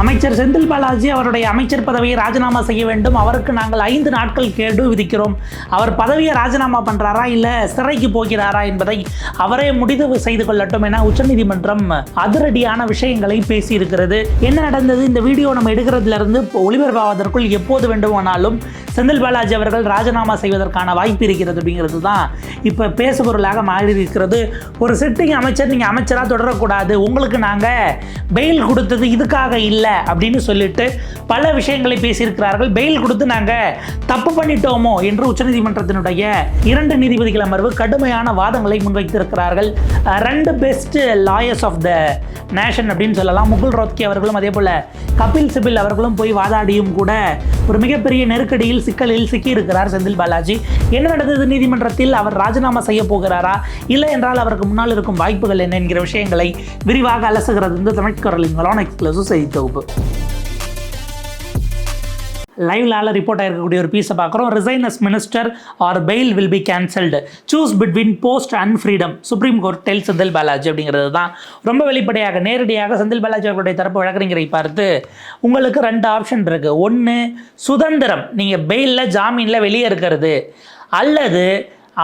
அமைச்சர் செந்தில் பாலாஜி அவருடைய அமைச்சர் பதவியை ராஜினாமா செய்ய வேண்டும். அவருக்கு நாங்கள் ஐந்து நாட்கள் கேடு விதிக்கிறோம். அவர் பதவியை ராஜினாமா பண்ணுறாரா இல்லை சிறைக்கு போகிறாரா என்பதை அவரே முடிவு செய்து கொள்ளட்டும் என உச்சநீதிமன்றம் அதிரடியான விஷயங்களை பேசியிருக்கிறது. என்ன நடந்தது? இந்த வீடியோ நம்ம எடுக்கிறதுல இருந்து இப்போ ஒளிபரப்பாவதற்குள் எப்போது வேண்டுமானாலும் செந்தில் பாலாஜி அவர்கள் ராஜினாமா செய்வதற்கான வாய்ப்பு இருக்கிறது அப்படிங்கிறது தான் இப்போ பேசுபொருளாக மாறி இருக்கிறது ஒரு சிட்டிங் அமைச்சர் நீங்கள் அமைச்சராக தொடரக்கூடாது. உங்களுக்கு நாங்கள் பெயில் கொடுத்தது இதுக்காக இல்லை. அப்படின்னு சொல்லிட்டு பல விஷயங்களை பேசியிருக்கிறார்கள். பெயில் கொடுத்து நாங்கள் தப்பு பண்ணிட்டோமோ என்று உச்சநீதிமன்றத்தினுடைய இரண்டு நீதிபதிகள் அமர்வு கடுமையான வாதங்களை முன்வைத்திருக்கிறார்கள். ரெண்டு best lawyers of the nation அப்படின்னு சொல்லலாம். முகுல் ரோத்கி அவர்களும் அதே போல் கபில் சிபில் அவர்களும் போய் வாதாடியும் கூட ஒரு மிகப்பெரிய நெருக்கடியில் சிக்கலில் சிக்கியிருக்கிறார் செந்தில் பாலாஜி. என்ன நடந்தது நீதிமன்றத்தில்? அவர் ராஜினாமா செய்ய போகிறாரா? இல்லை என்றால் அவருக்கு முன்னால் இருக்கும் வாய்ப்புகள் என்ன என்கிற விஷயங்களை விரிவாக அலசுகிறது இந்த தமிழ் குரலின் எக்ஸ்க்ளூசிவ் செய்தி தொகுப்பு. லைவ்லால ரிப்போர்ட் ஆகிருக்கக்கூடிய ஒரு பீஸை பார்க்குறோம். Resign as minister or bail will be cancelled choose between post and freedom supreme court tell Senthil Balaji அப்படிங்கிறது தான். ரொம்ப வெளிப்படையாக நேரடியாக செந்தில் பாலாஜி அவர்களுடைய தரப்பு வழக்கறிஞரை பார்த்து உங்களுக்கு ரெண்டு ஆப்ஷன் இருக்குது ஒன்று சுதந்திரம். நீங்கள் பெயிலில் ஜாமீனில் வெளியே இருக்கிறது. அல்லது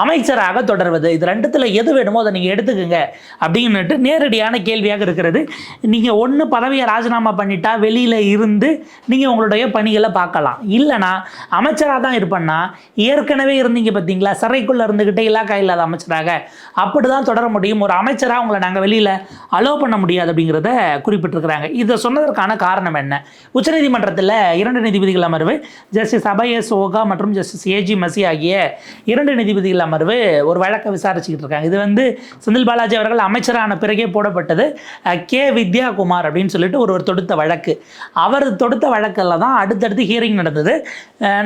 அமைச்சராக தொடர்வது. இது ரெண்டுத்தில் எது வேணுமோ அதை நீங்கள் எடுத்துக்கோங்க அப்படின்னுட்டு நேரடியான கேள்வியாக இருக்கிறது. நீங்கள் ஒன்று பதவியை ராஜினாமா பண்ணிட்டா வெளியில் இருந்து நீங்கள் உங்களுடைய பணிகளை பார்க்கலாம். இல்லைனா அமைச்சராக தான் இருப்பேன்னா ஏற்கனவே இருந்தீங்க பார்த்தீங்களா? சிறைக்குள்ளே இருந்துக்கிட்டே இலாக்கா இல்லாத அமைச்சராக. அப்படி தான் தொடர முடியும். ஒரு அமைச்சராக உங்களை நாங்கள் வெளியில் அலோவ் பண்ண முடியாது அப்படிங்கிறத குறிப்பிட்டிருக்கிறாங்க. இதை சொன்னதற்கான காரணம் என்ன? உச்சநீதிமன்றத்தில் இரண்டு நீதிபதிகள் அமர்வு ஜஸ்டிஸ் அபயஸ் ஓகா மற்றும் ஜஸ்டிஸ் ஏஜி மசி ஆகிய இரண்டு நீதிபதிகள் அமர்வு ஒரு வழக்கை விசாரிச்சுக்கிட்டு இருக்காங்க. இது வந்து செந்தில் பாலாஜி அவர்கள் அமைச்சரான பிறகே போடப்பட்டது. கே வித்யாகுமார் அப்படின்னு சொல்லிட்டு ஒருவர் தொடுத்த வழக்கு. அவர் தொடுத்த வழக்கில் தான் அடுத்தடுத்து ஹியரிங் நடந்தது.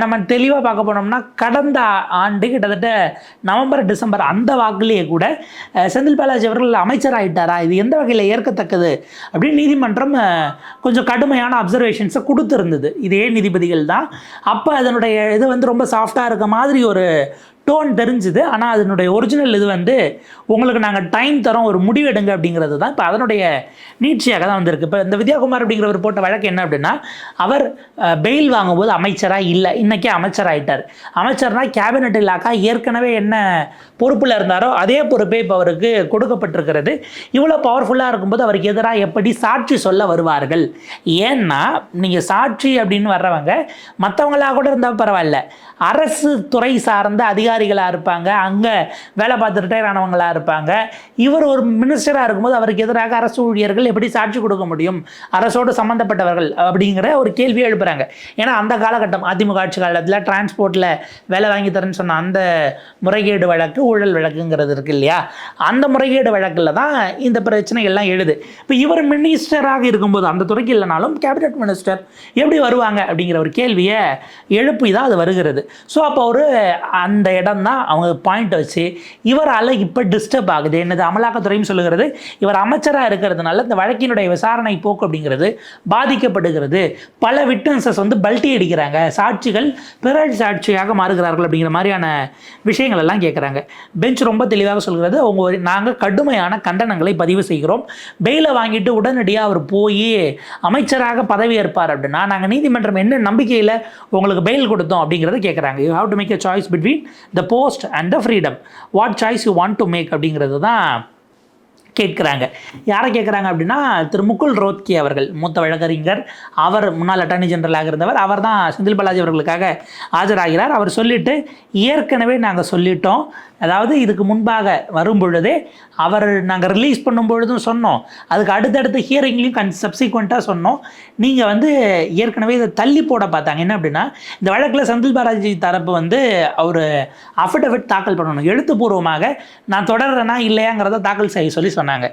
நம்ம தெளிவாக பார்க்க போனோம்னா கடந்த ஆண்டு கிட்டத்தட்ட நவம்பர் டிசம்பர் அந்த வாக்குலேயே கூட செந்தில் பாலாஜி அவர்கள் அமைச்சராயிட்டாரா? இது எந்த வகையில் ஏற்கத்தக்கது? அப்படின்னு நீதிமன்றம் கொஞ்சம் கடுமையான அப்சர்வேஷன்ஸை கொடுத்துருந்தது. இதே நீதிபதிகள் தான்? அப்போ அதனுடைய இது வந்து ரொம்ப சாஃப்டாக இருக்க மாதிரி ஒரு டோன் தெரிஞ்சுது. ஆனால் அதனுடைய ஒரிஜினல் இது வந்து உங்களுக்கு நாங்கள் டைம் தரோம் ஒரு முடிவு எடுங்க அப்படிங்கிறது தான். இப்போ அதனுடைய நீட்சியாக தான் வந்திருக்கு. இப்போ இந்த வித்யாகுமார் அப்படிங்கிறவர் போட்ட வழக்கு என்ன அப்படின்னா அவர் பெயில் வாங்கும்போது அமைச்சராக இல்லை. இன்றைக்கே அமைச்சராயிட்டார் அமைச்சர்னா கேபினட் இலாக்கா ஏற்கனவே என்ன பொறுப்பில் இருந்தாரோ அதே பொறுப்பே இப்போ அவருக்கு கொடுக்கப்பட்டிருக்கிறது. இவ்வளோ பவர்ஃபுல்லாக இருக்கும்போது அவருக்கு எதிராக எப்படி சாட்சி சொல்ல வருவார்கள்? ஏன்னா நீங்கள் சாட்சி அப்படின்னு வர்றவங்க மற்றவங்களாக கூட இருந்தால் பரவாயில்ல. அரசு துறை சார்ந்த அதிகாரிகளாக இருப்பாங்க. அங்கே வேலை பார்த்து ரிட்டையர் ஆனவங்களாக இருப்பாங்க. இவர் ஒரு மினிஸ்டராக இருக்கும்போது அவருக்கு எதிராக அரசு ஊழியர்கள் எப்படி சாட்சி கொடுக்க முடியும்? அரசோடு சம்மந்தப்பட்டவர்கள் அப்படிங்கிற ஒரு கேள்வியை எழுப்புறாங்க. ஏன்னா அந்த காலகட்டம் அதிமுக ஆட்சி காலத்தில் டிரான்ஸ்போர்ட்டில் வேலை வாங்கி தரேன்னு சொன்ன அந்த முறைகேடு வழக்கு ஊழல் வழக்குங்கிறது இருக்கு இல்லையா? அந்த முறைகேடு வழக்கில் தான் இந்த பிரச்சனை எல்லாம் எழுது. இப்போ இவர் மினிஸ்டராக இருக்கும்போது அந்த துறைக்கு இல்லைனாலும் கேபினட் மினிஸ்டர் எப்படி வருவாங்க அப்படிங்கிற ஒரு கேள்வியை எழுப்பி தான் அது வருகிறது. ஸோ அப்போ ஒரு அந்த இடம் தான் அவங்க பாயிண்ட் வச்சு இவரால் இப்போ டிஸ்டர்ப் ஆகுது. என்னது அமலாக்கத்துறையும் சொல்லுகிறது இவர் அமைச்சராக இருக்கிறதுனால இந்த வழக்கினுடைய விசாரணை போக்கு அப்படிங்கிறது பாதிக்கப்படுகிறது. பல விட்னஸஸ் வந்து பல்ட்டி அடிக்கிறாங்க. சாட்சிகள் பிறழ் சாட்சியாக மாறுகிறார்கள் அப்படிங்கிற மாதிரியான விஷயங்கள் எல்லாம் கேட்குறாங்க பெஞ்ச் ரொம்ப தெளிவாக சொல்கிறது அவங்க நாங்கள் கடுமையான கண்டனங்களை பதிவு செய்கிறோம். பெயிலை வாங்கிட்டு உடனடியாக அவர் போய் அமைச்சராக பதவியேற்பார் அப்படின்னா நாங்கள் நீதிமன்றம் என்ன நம்பிக்கையில் உங்களுக்கு பெயில் கொடுத்தோம்? அப்படிங்கிறத கேட்குறாங்க you have to make a choice between the post and the freedom what choice you want to make அப்படிங்கிறது தான் கேட்குறாங்க. யாரை கேட்குறாங்க அப்படின்னா திரு முகுல் ரோத்கி அவர்கள் மூத்த வழக்கறிஞர். அவர் முன்னாள் அட்டார்னி ஜெனரலாக இருந்தவர். அவர் தான் செந்தில் பாலாஜி அவர்களுக்காக ஆஜராகிறார். அவர் சொல்லிவிட்டு ஏற்கனவே நாங்கள் சொல்லிட்டோம். அதாவது இதுக்கு முன்பாக வரும் பொழுதே அவர் நாங்கள் ரிலீஸ் பண்ணும் பொழுதும் சொன்னோம். அதுக்கு அடுத்தடுத்த ஹியரிங்லையும் கன் சப்சிக்வெண்ட்டாக சொன்னோம். நீங்கள் வந்து ஏற்கனவே இதை தள்ளி போட பார்த்தாங்க. என்ன அப்படின்னா இந்த வழக்கில் செந்தில் பாலாஜி தரப்பு வந்து அவர் அஃபிடவிட் தாக்கல் பண்ணணும். எழுத்துப்பூர்வமாக நான் தொடர்றேனா இல்லையாங்கிறத தாக்கல் செய்ய சொல்லி சொன்னாங்க.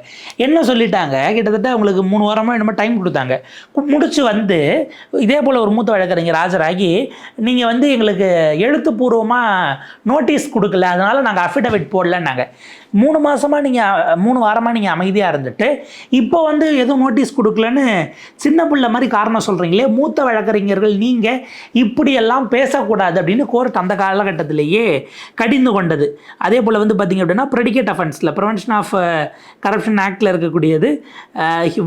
என்ன சொல்லிட்டாங்க? கிட்டத்தட்ட உங்களுக்கு மூணு வாரமாக என்னமோ டைம் கொடுத்தாங்க. முடிச்சு வந்து இதே போல் ஒரு மூத்த வழக்கறிஞர் ஆஜராகி நீங்கள் வந்து எங்களுக்கு எழுத்துப்பூர்வமாக நோட்டீஸ் கொடுக்கல. அதனால் நாங்கள் அஃபிடவிட் போடலன்னாங்க. மூணு மாதமாக நீங்கள் மூணு வாரமாக நீங்கள் அமைதியாக இருந்துட்டு இப்போ வந்து எதுவும் நோட்டீஸ் கொடுக்கலன்னு சின்ன பிள்ளை மாதிரி காரணம் சொல்கிறீங்களே மூத்த வழக்கறிஞர்கள் நீங்கள் இப்படியெல்லாம் பேசக்கூடாது அப்படின்னு கோர்ட் அந்த காலகட்டத்திலேயே கடிந்து கொண்டது. அதே போல் வந்து பார்த்திங்க அப்படின்னா ப்ரெடிகேட் அஃபென்ஸில் ப்ரிவென்ஷன் ஆஃப் கரப்ஷன் ஆக்டில் இருக்கக்கூடியது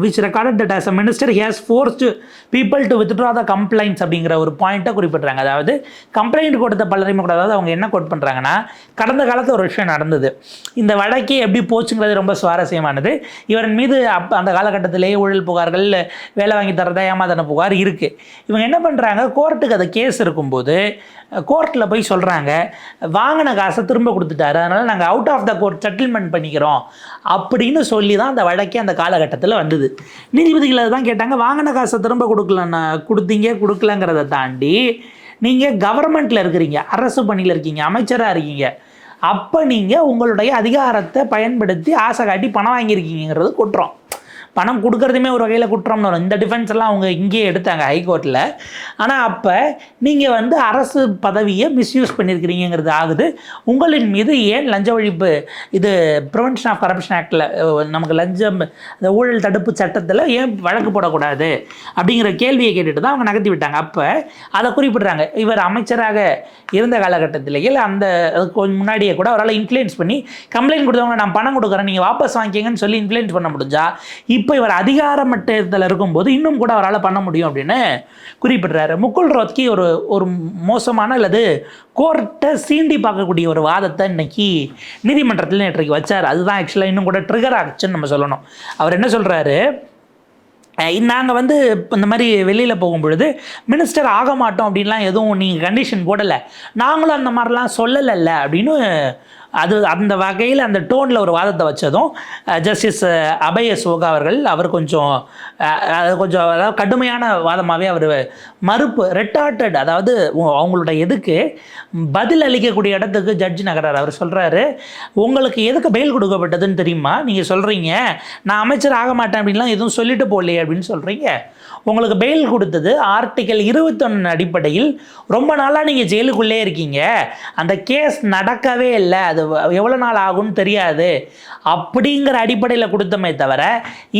which recorded that as a minister has forced people to withdraw the complaints அப்படிங்கிற ஒரு பாயிண்ட்டை குறிப்பிட்றாங்க. அதாவது கம்ப்ளைண்ட் கொடுத்த பலரையும் கூட அதாவது அவங்க என்ன கோட் பண்ணுறாங்கன்னா கடந்த காலத்தில் ஒரு விஷயம் நடந்தது. இந்த வழக்கே எப்படி போச்சுங்கிறது ரொம்ப சுவாரஸ்யமானது. இவரின் மீது அப் அந்த காலகட்டத்திலேயே ஊழல் புகார்கள் வேலை வாங்கி தரதா ஏமாதன புகார் இருக்குது இவங்க என்ன பண்ணுறாங்க கோர்ட்டுக்கு அந்த கேஸ் இருக்கும்போது கோர்ட்டில் போய் சொல்கிறாங்க வாங்கின காசை திரும்ப கொடுத்துட்டாரு. அதனால் நாங்கள் out of the court settlement பண்ணிக்கிறோம். அப்படின்னு சொல்லி தான் அந்த வழக்கே அந்த காலகட்டத்தில் வந்தது. நீதிபதிகள் தான் கேட்டாங்க வாங்கின காசை திரும்ப கொடுக்கலன்னா கொடுத்தீங்க கொடுக்கலங்கிறத தாண்டி நீங்கள் கவர்மெண்ட்டில் இருக்கிறீங்க அரசு பணியில் இருக்கீங்க அமைச்சராக இருக்கீங்க. அப்போ நீங்கள் உங்களுடைய அதிகாரத்தை பயன்படுத்தி ஆசை காட்டி பணம் வாங்கியிருக்கீங்கிறது குற்றம் பணம் கொடுக்கறதுமே ஒரு வகையில் குற்றம்னு வரும். இந்த டிஃபென்ஸ் எல்லாம் அவங்க இங்கேயே எடுத்தாங்க ஹைகோர்ட்டில் ஆனால் அப்போ நீங்கள் வந்து அரசு பதவியை மிஸ்யூஸ் பண்ணியிருக்கிறீங்கிறது ஆகுது. உங்களின் மீது ஏன் லஞ்ச ஒழிப்பு இது ப்ரிவென்ஷன் ஆஃப் கரப்ஷன் ஆக்டில் நமக்கு லஞ்சம் இந்த ஊழல் தடுப்பு சட்டத்தில் ஏன் வழக்கு போடக்கூடாது? அப்படிங்கிற கேள்வியை கேட்டுட்டு தான் அவங்க நகர்த்தி விட்டாங்க. அப்போ அதை குறிப்பிட்றாங்க. இவர் அமைச்சராக இருந்த காலகட்டத்திலேயே இல்லை அந்த கொஞ்சம் முன்னாடியே கூட அவரால் இன்ஃப்ளூயன்ஸ் பண்ணி கம்ப்ளைண்ட் கொடுத்தவங்க நான் பணம் கொடுக்குறேன் நீங்கள் வாபஸ் வாங்கிக்கங்கன்னு சொல்லி இன்ஃப்ளூயன்ஸ் பண்ண முடிஞ்சா இப்போ இப்போ இவர் அதிகார மட்டத்தில் இருக்கும்போது இன்னும் கூட அவரால் பண்ண முடியும் அப்படின்னு குறிப்பிட்றாரு. முகுல் ரோத்கி ஒரு ஒரு மோசமான அல்லது கோர்ட்டை சீண்டி பார்க்கக்கூடிய ஒரு வாதத்தை இன்னைக்கு நீதிமன்றத்தில் நேற்றைக்கு வச்சார். அதுதான் ஆக்சுவலாக இன்னும் கூட ட்ரிகர் ஆச்சுன்னு நம்ம சொல்லணும். அவர் என்ன சொல்கிறாரு நாங்கள் வந்து இந்த மாதிரி வெளியில் போகும்பொழுது மினிஸ்டர் ஆக மாட்டோம் அப்படின்லாம் எதுவும் நீங்கள் கண்டிஷன் போடலை. நாங்களும் அந்த மாதிரிலாம் சொல்லலைல்ல அப்படின்னு அது அந்த வகையில் அந்த டோனில் ஒரு வாதத்தை வச்சதும் ஜஸ்டிஸ் அபய சோகா அவர்கள் அவர் கொஞ்சம் அது கொஞ்சம் அதாவது கடுமையான வாதமாகவே அவர் மறுப்பு ரெட்டார்டட் அதாவது உ- அவங்களோட எதுக்கு பதில் அளிக்கக்கூடிய இடத்துக்கு ஜட்ஜ் நகரார் அவர் சொல்கிறாரு உங்களுக்கு எதுக்கு பெயில் கொடுக்கப்பட்டதுன்னு தெரியுமா? நீங்கள் சொல்கிறீங்க நான் அமைச்சர் ஆக மாட்டேன் அப்படின்லாம் எதுவும் சொல்லிட்டு போகலையே அப்படின்னு சொல்கிறீங்க உங்களுக்கு பெயில் கொடுத்தது ஆர்டிக்கல் இருபத்தொன்னு அடிப்படையில் ரொம்ப நாளாக நீங்கள் ஜெயிலுக்குள்ளே இருக்கீங்க. அந்த கேஸ் நடக்கவே இல்லை. அது எவ்வளோ நாள் ஆகும்னு தெரியாது. அப்படிங்கிற அடிப்படையில் கொடுத்தமே தவிர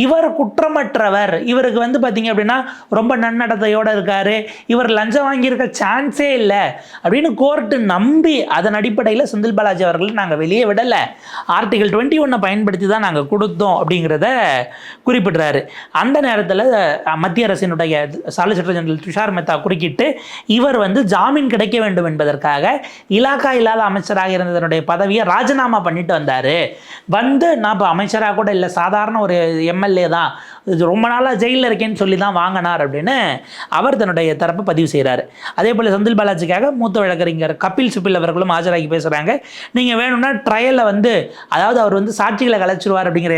இவர் குற்றமற்றவர். இவருக்கு வந்து பார்த்தீங்க அப்படின்னா ரொம்ப நன்னடத்தையோடு இருக்காரு. இவர் லஞ்சம் வாங்கியிருக்க சான்ஸே இல்லை அப்படின்னு கோர்ட்டு நம்பி அதன் அடிப்படையில் செந்தில் பாலாஜி அவர்கள் நாங்கள் வெளியே விடலை. ஆர்டிகல் டுவெண்ட்டி ஒன்னை பயன்படுத்தி தான் நாங்கள் கொடுத்தோம் அப்படிங்கிறத குறிப்பிடுறாரு. அந்த நேரத்தில் மத்திய அரசினுடைய சாலிசிட்டர் ஜெனரல் துஷார் மெத்தா குறுக்கிட்டு இவர் வந்து ஜாமீன் கிடைக்க வேண்டும் என்பதற்காக இலாக்கா இல்லாத அமைச்சராக இருந்ததனுடைய பதவியை ராஜினாமா பண்ணிட்டு வந்தார். வந்து வந்து நான் இப்போ அமைச்சராக கூட இல்லை சாதாரண ஒரு எம்எல்ஏ தான். இது ரொம்ப நாளாக ஜெயிலில் இருக்கேன்னு சொல்லி தான் வாங்கினார் அப்படின்னு அவர் தன்னுடைய தரப்பை பதிவு செய்கிறாரு அதே போல் செந்தில் பாலாஜிக்காக மூத்த வழக்கறிஞர் கபில் சுப்பில் அவர்களும் ஆஜராகி பேசுகிறாங்க நீங்கள் வேணும்னா ட்ரையலில் வந்து அதாவது அவர் வந்து சாட்சிகளை கலைச்சிருவார் அப்படிங்கிற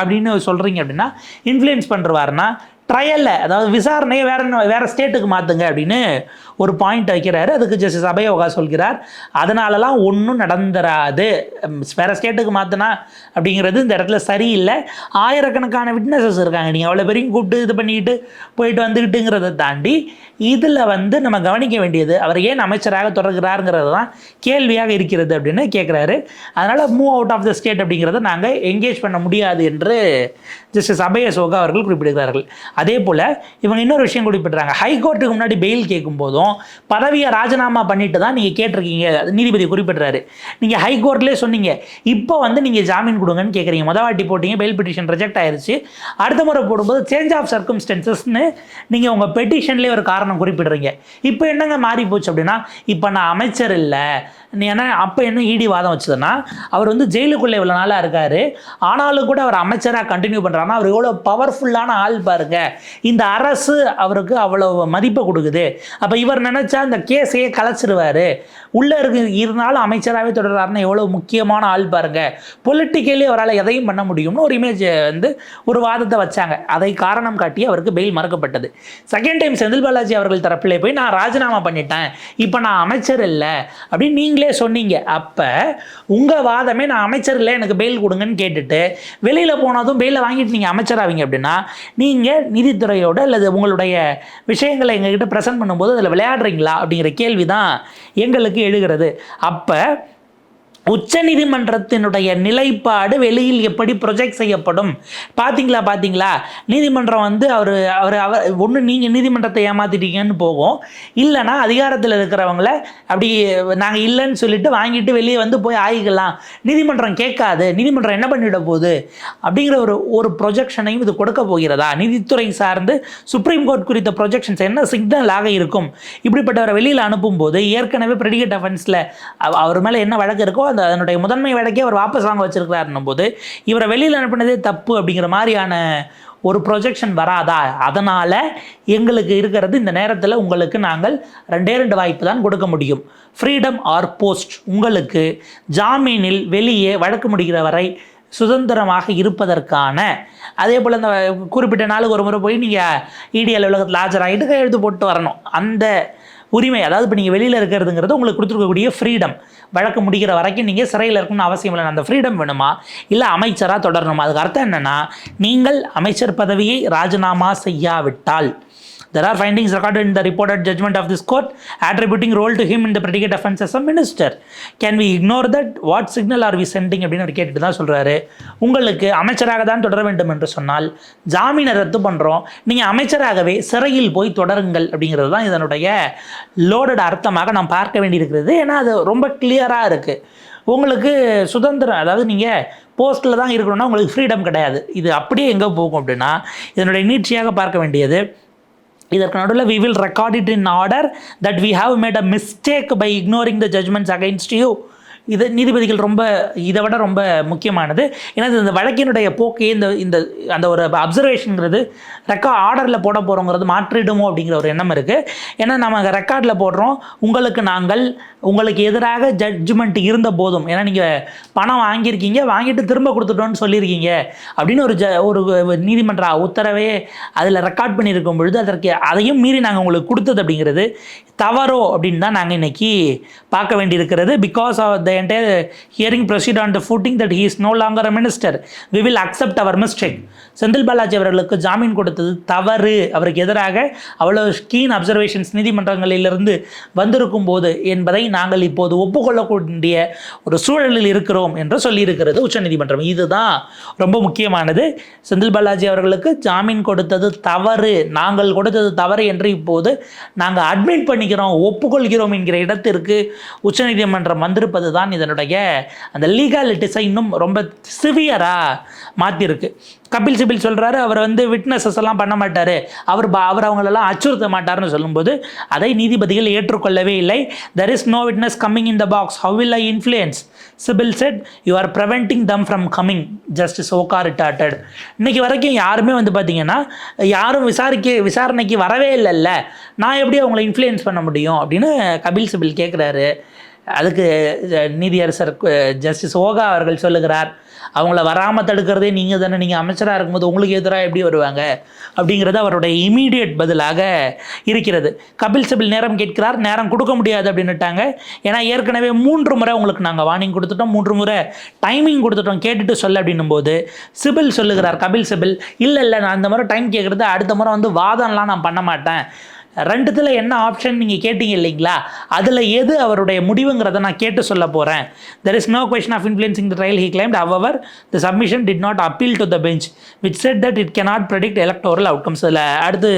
அப்படின்னு சொல்கிறீங்க அப்படின்னா இன்ஃப்ளூயன்ஸ் பண்ணுறாருன்னா ட்ரையலில் அதாவது விசாரணையை வேற என்ன- ஸ்டேட்டுக்கு மாற்றுங்க அப்படின்னு ஒரு பாயிண்ட் வைக்கிறாரு. அதுக்கு ஜஸ்டிஸ் அபயோகா சொல்கிறார். அதனாலலாம் ஒன்றும் நடந்துராது. வேறு ஸ்டேட்டுக்கு மாற்றினா அப்படிங்கிறது இந்த இடத்துல சரியில்லை. ஆயிரக்கணக்கான விட்னஸஸ் இருக்காங்க. நீங்கள் அவ்வளோ பேரையும் கூப்பிட்டு இது பண்ணிக்கிட்டு போயிட்டு வந்துக்கிட்டுங்கிறத தாண்டி இதில் வந்து நம்ம கவனிக்க வேண்டியது அவர் ஏன் அமைச்சராக தொடர்கிறாருங்கிறது தான் கேள்வியாக இருக்கிறது அப்படின்னு கேட்குறாரு அதனால் move out of the state அப்படிங்கிறத நாங்கள் என்கேஜ் பண்ண முடியாது என்று ஜஸ்டிஸ் அபய சோகா அவர்கள் குறிப்பிடுகிறார்கள். அதே போல் இவங்க இன்னொரு விஷயம் குறிப்பிட்றாங்க ஹைகோர்ட்டுக்கு முன்னாடி பெயில் கேட்கும் போதும் பதவியை ராஜினாமா பண்ணிட்டு தான் நீங்கள் கேட்டிருக்கீங்க. நீதிபதி குறிப்பிடுறாரு. நீங்கள் ஹைகோர்ட்லேயே சொன்னீங்க. இப்போ வந்து நீங்கள் ஜாமீன் கொடுங்கன்னு கேட்குறீங்க. முத வாட்டி போட்டீங்க பெயில் பெட்டிஷன் ரிஜெக்ட் ஆயிருச்சு. அடுத்த முறை போடும்போது சேஞ்ச் ஆஃப் சர்க்கம்ஸ்டன்சஸ்னு நீங்கள் உங்கள் பெட்டிஷன்லேயே ஒரு காரணம் குறிப்பிடுறீங்க. இப்போ என்னங்க மாறி போச்சு அப்படின்னா இப்போ நான் அமைச்சர் இல்லை ஏன்னா அப்போ என்ன இடி வாதம் வச்சதுன்னா அவர் வந்து ஜெயிலுக்குள்ளே இவ்வளோ நாளாக இருக்கார். ஆனாலும் கூட அவர் அமைச்சராக கண்டினியூ பண்ணுறாருன்னா அவர் எவ்வளோ பவர்ஃபுல்லான ஆள் பாருங்க. இந்த அரசு அவருக்கு அவ்வளோ மதிப்பை கொடுக்குது. அப்போ இவர் நினச்சா இந்த கேஸையே கலைச்சிருவார். உள்ளே இருக்கு இருந்தாலும் அமைச்சராகவே தொடர்றாருன்னா எவ்வளோ முக்கியமான ஆள் பாருங்க. பொலிட்டிக்கலி அவரால் எதையும் பண்ண முடியும்னு ஒரு இமேஜ் வந்து ஒரு வாதத்தை வச்சாங்க. அதை காரணம் காட்டி அவருக்கு பெயில் மறுக்கப்பட்டது. செகண்ட் டைம் செந்தில் பாலாஜி அவர்கள் தரப்பிலே போய் நான் ராஜினாமா பண்ணிட்டேன். இப்போ நான் அமைச்சர் இல்லை. அப்படின்னு நீங்கள் சொன்னீங்க. அப்போ உங்கள் வாதமே நான் அமைச்சர் இல்லை எனக்கு பெயில் கொடுங்கன்னு கேட்டுட்டு வெளியில் போனதும் பெயிலை வாங்கிட்டு நீங்கள் அமைச்சராவீங்க அப்படின்னா நீங்கள் நீதித்துறையோட அல்லது உங்களுடைய விஷயங்களை எங்ககிட்ட ப்ரெசென்ட் பண்ணும்போது அதில் விளையாடுறீங்களா அப்படிங்கிற கேள்வி தான் எங்களுக்கு எழுகிறது. அப்போ உச்சநீதிமன்றத்தினுடைய நிலைப்பாடு வெளியில் எப்படி ப்ரொஜெக்ட் செய்யப்படும்? பார்த்தீங்களா பார்த்தீங்களா நீதிமன்றம் வந்து அவர் அவர் அவர் ஒன்று நீங்கள் நீதிமன்றத்தை ஏமாத்திட்டீங்கன்னு போகும். இல்லைன்னா அதிகாரத்தில் இருக்கிறவங்கள அப்படி நாங்கள் இல்லைன்னு சொல்லிட்டு வாங்கிட்டு வெளியே வந்து போய் ஆகிக்கலாம். நீதிமன்றம் கேட்காது. நீதிமன்றம் என்ன பண்ணிட போகுது? அப்படிங்கிற ஒரு ஒரு ப்ரொஜெக்ஷனையும் இது கொடுக்க போகிறதா? நீதித்துறை சார்ந்து சுப்ரீம் கோர்ட் குறித்த ப்ரொஜெக்ஷன்ஸ் என்ன சிக்னலாக இருக்கும்? இப்படிப்பட்டவரை வெளியில் அனுப்பும்போது ஏற்கனவே ப்ரெடிகேட் அஃபென்ஸில் அவர் மேலே என்ன வழக்கு இருக்கோ அந்த அதனுடைய முதன்மை வழக்கே அவர் வாபஸ் வாங்க வச்சிருக்கிறாருன்னும் போது இவரை வெளியில் அனுப்பினதே தப்பு அப்படிங்கிற மாதிரியான ஒரு ப்ரொஜெக்ஷன் வராதா? அதனால் எங்களுக்கு இருக்கிறது இந்த நேரத்தில் உங்களுக்கு நாங்கள் ரெண்டே ரெண்டு வாய்ப்பு தான் கொடுக்க முடியும். ஃப்ரீடம் ஆர் போஸ்ட் உங்களுக்கு ஜாமீனில் வெளியே வழக்கு முடிகிற வரை சுதந்திரமாக இருப்பதற்கான அதே போல் இந்த குறிப்பிட்ட நாளுக்கு ஒரு முறை போய் நீங்கள் இடி அலுவலகத்தில் ஆஜராகிட்டு கையெழுத்து போட்டு வரணும். அந்த உரிமை அதாவது இப்போ நீங்கள் வெளியில் இருக்கிறதுங்கிறது உங்களுக்கு கொடுத்துருக்கக்கூடிய ஃப்ரீடம் வழக்கு முடிக்கிற வரைக்கும் நீங்கள் சிறையில் இருக்கணும்னு அவசியம் இல்லை அந்த ஃப்ரீடம் வேணுமா? இல்லை அமைச்சராக தொடரணுமா? அதுக்கு அர்த்தம் என்னென்னா நீங்கள் அமைச்சர் பதவியை ராஜினாமா செய்யாவிட்டால் There are findings recorded in the reported judgment of this court attributing role to him in the predicate offense as a minister. Can we ignore that? What signal are we sending? அப்படின்னு அவர் கேட்டுட்டு தான் சொல்கிறாரு உங்களுக்கு அமைச்சராக தான் தொடர வேண்டும் என்று சொன்னால் ஜாமீனை ரத்து பண்ணுறோம் நீங்கள் அமைச்சராகவே சிறையில் போய் தொடருங்கள் அப்படிங்கிறது தான் இதனுடைய லோடட் அர்த்தமாக நாம் பார்க்க வேண்டியிருக்கிறது. ஏன்னா அது ரொம்ப கிளியராக இருக்குது உங்களுக்கு சுதந்திரம் அதாவது நீங்கள் போஸ்ட்டில் தான் இருக்கணும்னா உங்களுக்கு ஃப்ரீடம் கிடையாது. இது அப்படியே எங்கே போகும் அப்படின்னா இதனுடைய நீட்சியாக பார்க்க வேண்டியது இதற்கு நடுவில் we will record it in order that we have made a mistake by ignoring the judgments against you இது நீதிபதிகள் ரொம்ப இதை விட ரொம்ப முக்கியமானது. ஏன்னா இது இந்த வழக்கினுடைய போக்கே இந்த இந்த அந்த ஒரு அப்சர்வேஷனுங்கிறது ரெக்கா ஆர்டரில் போட போகிறோங்கிறது மாற்றிடுமோ அப்படிங்கிற ஒரு எண்ணம் இருக்குது ஏன்னா நம்ம ரெக்கார்டில் போடுறோம். உங்களுக்கு நாங்கள் உங்களுக்கு எதிராக ஜட்ஜ்மெண்ட் இருந்த போதும். ஏன்னா நீங்கள் பணம் வாங்கியிருக்கீங்க வாங்கிட்டு திரும்ப கொடுத்துட்டோன்னு சொல்லியிருக்கீங்க. அப்படின்னு ஒரு ஜ ஒரு நீதிமன்ற உத்தரவே அதில் ரெக்கார்ட் பண்ணியிருக்கும் பொழுது அதற்கு அதையும் மீறி நாங்கள் உங்களுக்கு கொடுத்தது அப்படிங்கிறது தவறோ அப்படின்னு தான் நாங்கள் இன்றைக்கி பார்க்க வேண்டியிருக்கிறது. Because of the entire hearing proceed on the footing that he is no longer a minister we will accept our mistake Senthil Balaji அவர்களுக்கு ஜாமீன் கொடுத்தது தவறு. அவருக்கு எதிராக அவ்வளோ கீன் அப்சர்வேஷன்ஸ் நீதிமன்றங்களிலிருந்து வந்திருக்கும் போது என்பதை நாங்கள் இப்போது ஒப்புக்கொள்ளக்கூடிய ஒரு சூழலில் இருக்கிறோம் என்று சொல்லியிருக்கிறது உச்சநீதிமன்றம் இதுதான் ரொம்ப முக்கியமானது. செந்தில் பாலாஜி அவர்களுக்கு ஜாமீன் கொடுத்தது தவறு. நாங்கள் கொடுத்தது தவறு என்று இப்போது நாங்கள் அட்மிட் பண்ணிக்கிறோம் ஒப்புக்கொள்கிறோம் என்கிற இடத்திற்கு உச்சநீதிமன்றம் வந்திருப்பது தான் இதனுடைய அந்த லீகாலிட்டிஸை இன்னும் ரொம்ப சிவியராக மாற்றிருக்கு கபில் சிபில் சொல்கிறாரு அவர் வந்து விட்னஸஸ் எல்லாம் பண்ண மாட்டார். அவர் பா அவர் அவங்களெல்லாம் அச்சுறுத்த மாட்டார்னு சொல்லும்போது அதை நீதிபதிகள் ஏற்றுக்கொள்ளவே இல்லை. There is no witness coming in the box how will I influence Sibal said you are preventing them from coming just சோகா retarded இன்றைக்கி வரைக்கும் யாருமே வந்து பார்த்திங்கன்னா யாரும் விசாரிக்க விசாரணைக்கு வரவே இல்லைல்ல. நான் எப்படி அவங்கள இன்ஃப்ளூயன்ஸ் பண்ண முடியும் அப்படின்னு கபில் சிபில் கேட்குறாரு அதுக்கு நீதியரசர் ஜஸ்டிஸ் ஓகா அவர்கள் சொல்லுகிறார் அவங்கள வராமல் தடுக்கிறதே நீங்கள் தானே நீங்கள் அமைச்சராக இருக்கும்போது உங்களுக்கு எதிராக எப்படி வருவாங்க? அப்படிங்கிறது அவருடைய இமீடியட் பதிலாக இருக்கிறது. கபில் சிபில் நேரம் கேட்கிறார் நேரம் கொடுக்க முடியாது அப்படின்னுட்டாங்க. ஏன்னா ஏற்கனவே மூன்று முறை உங்களுக்கு நாங்கள் வார்னிங் கொடுத்துட்டோம். மூன்று முறை டைமிங் கொடுத்துட்டோம். கேட்டுட்டு சொல்ல அப்படின்னும் போது சிபில் சொல்லுகிறார் கபில் சிபில் இல்லை இல்லை நான் இந்த முறை டைம் கேட்குறது அடுத்த முறை வந்து வாதம்லாம் நான் பண்ண மாட்டேன். ரெண்டுத்தில் என்ன ஆப்ஷன் நீங்கள் கேட்டீங்க இல்லைங்களா? அதில் எது அவருடைய முடிவுங்கிறத நான் கேட்டு சொல்ல போகிறேன் there is no question of influencing the trial he claimed our the submission did not appeal to the bench which said that it cannot predict electoral outcomes அதில் அடுத்து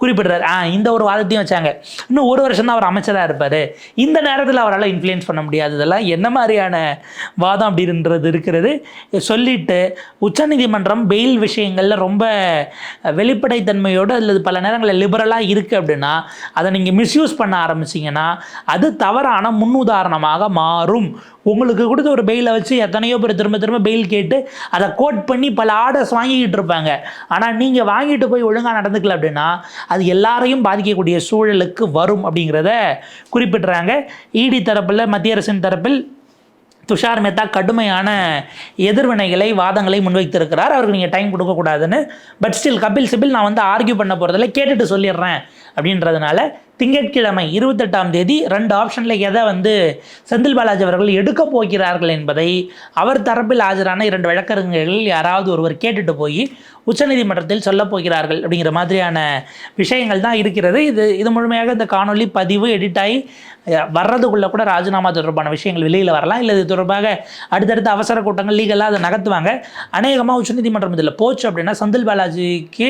குறிப்பிடுறாரு. ஆ இந்த ஒரு வாதத்தையும் வச்சாங்க. இன்னும் ஒரு வருஷம் தான் அவர் அமைச்சராக இருப்பார். இந்த நேரத்தில் அவரால் இன்ஃப்ளூயன்ஸ் பண்ண முடியாது. இதெல்லாம் என்ன மாதிரியான வாதம் அப்படின்றது இருக்கிறது? சொல்லிட்டு உச்சநீதிமன்றம் பெயில் விஷயங்களில் ரொம்ப வெளிப்படைத்தன்மையோடு அல்லது பல நேரங்களில் லிபரலாக இருக்குது அப்படின்னு அதை நீங்கள் மிஸ்யூஸ் பண்ண ஆரம்பிச்சிங்கன்னா அது தவறான முன்னுதாரணமாக மாறும். உங்களுக்கு கொடுத்த ஒரு பெயிலை வச்சு எத்தனையோ பேர் திரும்ப திரும்ப பெயில் கேட்டு அதை கோட் பண்ணி பல ஆர்டர்ஸ் வாங்கிக்கிட்டு இருப்பாங்க. ஆனால் நீங்கள் வாங்கிட்டு போய் ஒழுங்காக நடந்துக்கல அப்படின்னா அது எல்லாரையும் பாதிக்கக்கூடிய சூழலுக்கு வரும் அப்படிங்கிறத குறிப்பிட்டுறாங்க இடி தரப்பில் மத்திய அரசின் தரப்பில் துஷார் மேத்தா கடுமையான எதிர்வினைகளை வாதங்களை முன்வைத்திருக்கிறார். அவருக்கு நீங்கள் டைம் கொடுக்கக்கூடாதுன்னு. பட் ஸ்டில் கபில் சிபில் நான் வந்து ஆர்கியூ பண்ண போகிறதில்ல கேட்டுட்டு சொல்லிடுறேன் அப்படின்றதுனால திங்கட்கிழமை இருபத்தெட்டாம் தேதி ரெண்டு ஆப்ஷனில் எதை வந்து செந்தில் பாலாஜி அவர்கள் எடுக்க போகிறார்கள் என்பதை அவர் தரப்பில் ஆஜரான இரண்டு வழக்கறிஞர்கள் யாராவது ஒருவர் கேட்டுட்டு போய் உச்சநீதிமன்றத்தில் சொல்லப் போகிறார்கள் அப்படிங்கிற மாதிரியான விஷயங்கள் தான் இருக்கிறது. இது இது முழுமையாக இந்த காணொளி பதிவு எடிட் ஆகி வர்றதுக்குள்ளே கூட ராஜினாமா தொடர்பான விஷயங்கள் வெளியில் வரலாம். இல்லை இது தொடர்பாக அடுத்தடுத்த அவசர கூட்டங்கள் லீகலாக அதை நகர்த்துவாங்க. அநேகமாக உச்சநீதிமன்றம் இதில் போச்சு அப்படின்னா செந்தில் பாலாஜிக்கு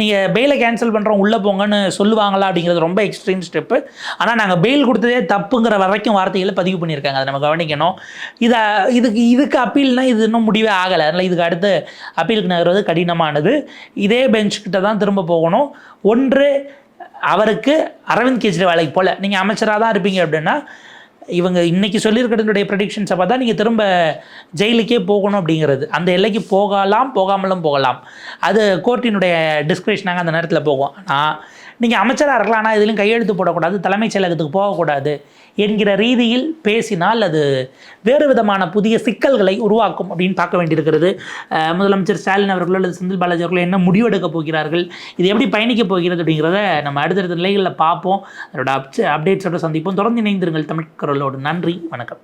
நீங்கள் பெயிலை கேன்சல் பண்ணுறோம் உள்ளே போங்கன்னு சொல்லுவாங்களா அப்படிங்கிறது ரொம்ப எக்ஸ்ட்ரீம் ஸ்டெப்பு ஆனால் நாங்கள் பெயில் கொடுத்ததே தப்புங்கிற வரைக்கும் வார்த்தைகளை பதிவு பண்ணியிருக்காங்க. அதை நம்ம கவனிக்கணும். இதை இதுக்கு இதுக்கு அப்பீல்னால் இது இன்னும் முடிவே ஆகலை. அதனால் இதுக்கு அடுத்து அப்பீலுக்கு நகர்வது கடினமானது. இதே பெஞ்ச் கிட்ட தான் திரும்ப போகணும். ஒன்று அவருக்கு அரவிந்த் கெஜ்ரிவாலை போல் நீங்கள் அமைச்சராக தான் இருப்பீங்க அப்படின்னா இவங்க இன்றைக்கி சொல்லியிருக்கிறதுடைய ப்ரடிக்ஷன்ஸை பார்த்தா நீங்கள் திரும்ப ஜெயிலுக்கே போகணும் அப்படிங்கிறது. அந்த எல்லைக்கு போகலாம் போகாமலும் போகலாம். அது கோர்ட்டினுடைய டிஸ்கிரிப்ஷனாக அந்த நேரத்தில் போகும் ஆனால் நீங்கள் அமைச்சராக இருக்கலாம் ஆனால் இதுலையும் கையெழுத்து போடக்கூடாது தலைமைச் செயலகத்துக்கு போகக்கூடாது என்கிற ரீதியில் பேசினால் அது வேறு விதமான புதிய சிக்கல்களை உருவாக்கும் அப்படின்னு பார்க்க வேண்டியிருக்கிறது. முதலமைச்சர் ஸ்டாலின் அவர்களோ அல்லது செந்தில் பாலாஜி அவர்களோ என்ன முடிவெடுக்க போகிறார்கள் இது எப்படி பயணிக்க போகிறது அப்படிங்கிறத நம்ம அடுத்தடுத்த நிலைகளில் பார்ப்போம். அதோட அப்டேட்ஸோட சந்திப்போம். தொடர்ந்து இணைந்திருங்கள் தமிழ் குரலோடு நன்றி வணக்கம்.